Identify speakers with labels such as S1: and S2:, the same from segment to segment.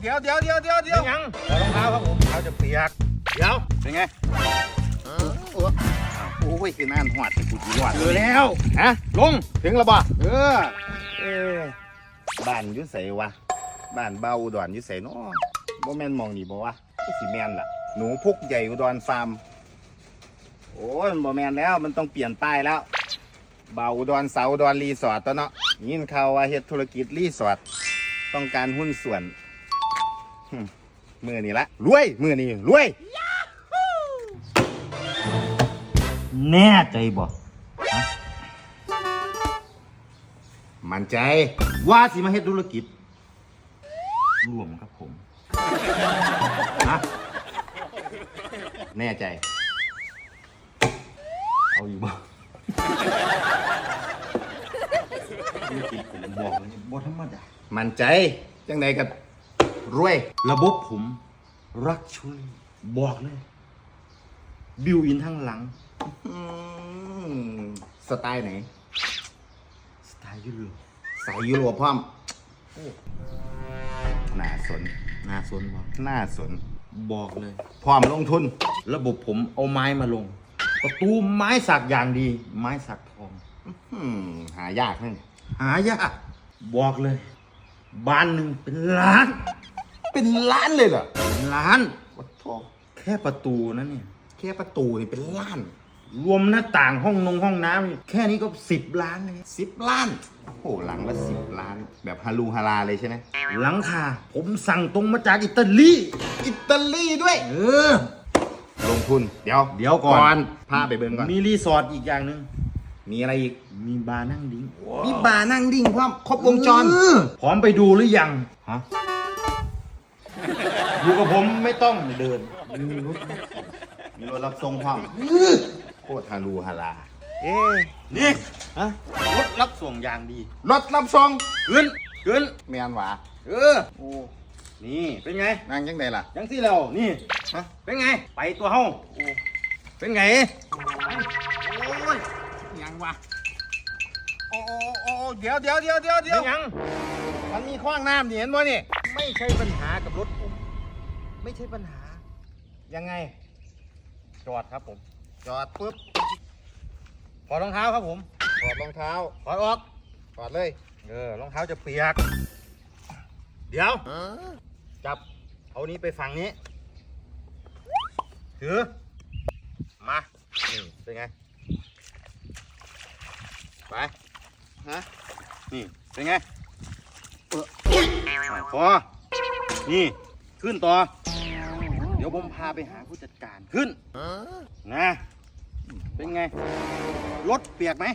S1: เดี๋ยวเดี๋ยวเดี๋ยวเดี๋ยวเดี๋ยว
S2: ยังถอดรองเท้าครับผมเท้าจะเปียก เดี๋ยว
S1: เป็นไงโอ้โอ้ยคือน่านหอดแต่กูจีหอด
S2: เจอแล้ว
S1: ฮะ
S2: ลง
S1: ถึงแล้วบ่เออเอ้ยบ้านอยุ่ใสวะบ้านเบาอุดรอยุ่ใสเนาะบ่แม่นมองนี่บ่วะก็สิแม่นล่ะ หนูพุกใหญ่อุดรฟาร์มโอ้ยมันบ่แม่นแล้วมันต้องเปลี่ยนป้ายแล้ว เบาอุดรเสาอุดรรีสอร์ทตัวเนาะยินข่าวว่าเฮ็ดธุรกิจรีสอร์ทต้องการหุ้นส่วนหึ มือนี่ละรวยมือนี่รวย
S2: แน่ใจบ่
S1: มั่นใจ
S2: ว่าสิมาเฮ็ดธุรกิจร่วมกับผมนะ
S1: แน่ใจ
S2: เอาอยู่บ่ธุรกิจผมบอกเลยบ่ธรรมดา
S1: มั่นใจ จังใดกับ รวย
S2: ระบบผมรักช่วยบอกเลย บิวอินทั้งหลัง
S1: สไตล์ไหน
S2: สไตล์ยุโรป
S1: สายยุโรปพร้อมน่าสน
S2: น่าสนบ่
S1: น่าสน
S2: บอกเลย
S1: พร้อมลงทุน
S2: ระบบผมเอาไม้มาลง ประตูไม้สักอย่างดี ไม้สักทอง
S1: หายากนั่น
S2: หายาก บอกเลย บ้านหนึ่งเป็นล้าน
S1: เป็นล้านเลยเหรอ
S2: เป็นล้าน
S1: วัดโท
S2: แค่ประตูนะเนี่ย
S1: แค่ประตูนี่เป็นล้าน
S2: รวมหน้าต่างห้องนงห้องน้ำนี่แค่นี้ก็สิบล้านเลย
S1: สิบล้าน โอ้โหหลังละสิบล้าน แบบฮารูฮาราเลยใช่ไหม
S2: หลังคาผมสั่งตรงมาจากอิตาลี
S1: อิตาลีด้วย
S2: เออ
S1: ลงทุน เดี๋ยว
S2: เดี๋ยวก่อน
S1: พาไปเบิ่งก่อน
S2: มีรีสอร์ทอีกอย่างหนึ่ง
S1: มีอะไรอีก
S2: มีบาร์นั่งดิ้ง
S1: มีบาร์นั่งดิ่งพร้อมครบวงจร
S2: เออพร้อมไปดูหรือยัง
S1: ฮะ
S2: อยู่กับผมไม่ต้องเดิน
S1: มีรถมีรถรับส่งพร้อมโคตรฮารูฮาราเอ๊ะ
S2: นี่
S1: ฮะ
S2: รถรับส่งอย่างดี
S1: รถรับส่ง
S2: ขึ้นขึ้น
S1: แมนหวา
S2: เออ
S1: โอ้
S2: นี่เป็นไง
S1: นั่งจังไดล่ะ
S2: ยังที่เรานี่
S1: ฮะ
S2: เป็นไง ไปตัวเฮาเป็นไง
S1: โอ้ยยังวะโอ้โอ้โอ้เดี๋ยวเดี๋ยวเดี๋ยวเดี๋ยวเดี๋
S2: เป็
S1: ยวน
S2: ยัง
S1: มันมีขว้างน้ำนี่เห็นบ่นี่
S2: ไม่ใช่ปัญหากับรถผม ไม่ใช่ปัญหา
S1: ยังไง
S2: จอดครับผม
S1: จอดปุ๊บ
S2: ถอดรองเท้าครับผม
S1: ถอดรองเท้า
S2: ถอดออก
S1: ถอดเลย
S2: เออรองเท้าจะเปียก เดี๋ยว จับ เอานี้ไปฝั่งนี้ ถือ มานี่เป็นไง ไป
S1: ฮะ
S2: นี่ เป็นไงเออ พอนี่ขึ้นต่อ เดี๋ยวผมพาไปหาผู้จัดการขึ้นนะเป็นไงรถเปียกไหม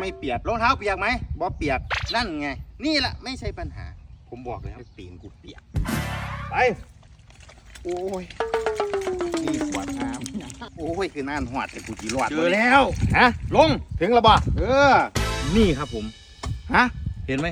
S2: ไม่เปียกรองเท้าเปียกไหมบ่เปียกนั่นไง นี่แหละไม่ใช่ปัญหา ผมบอกแล้วตีนกูเปียกไป
S1: โอ้ยนี่ขวดน้ำโอ้ยคือน่านหอดแต่กูจีรอด
S2: เจอแล้ว
S1: ฮะ
S2: ลง
S1: ถึงแล้วบ่เออ
S2: นี่ครับผม
S1: ฮะ
S2: เห็นไหม